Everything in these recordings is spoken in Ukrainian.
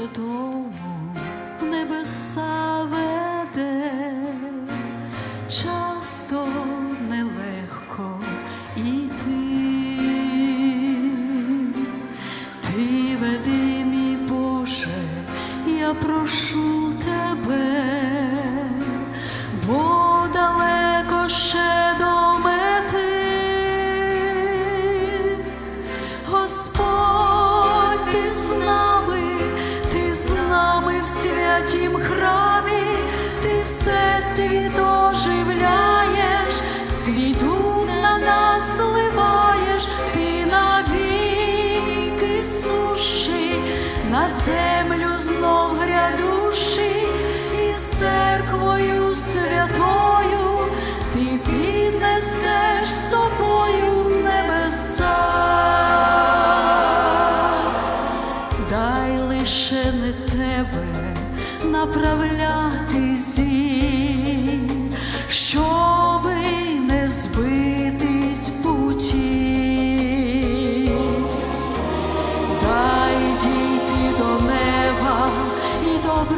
додому в небеса веде, часто нелегко іти. Ти веди, мій Боже, я прошу тебе, святім храмі, ти все світ оживляєш, свій дух на нас зливаєш, ти навіки суші, на землю знов і з церквою направляти зір, щоби не збитись в путі. Дай дійти до неба і до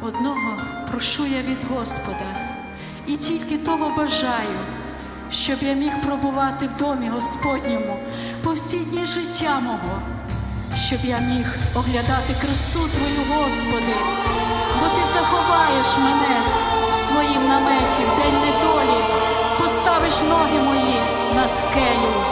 Одного прошу я від Господа, і тільки того бажаю, щоб я міг пробувати в домі Господньому по всі дні життя мого, щоб я міг оглядати красу Твою, Господи, бо Ти заховаєш мене в своїм наметі в день недолі, поставиш ноги мої на скелю.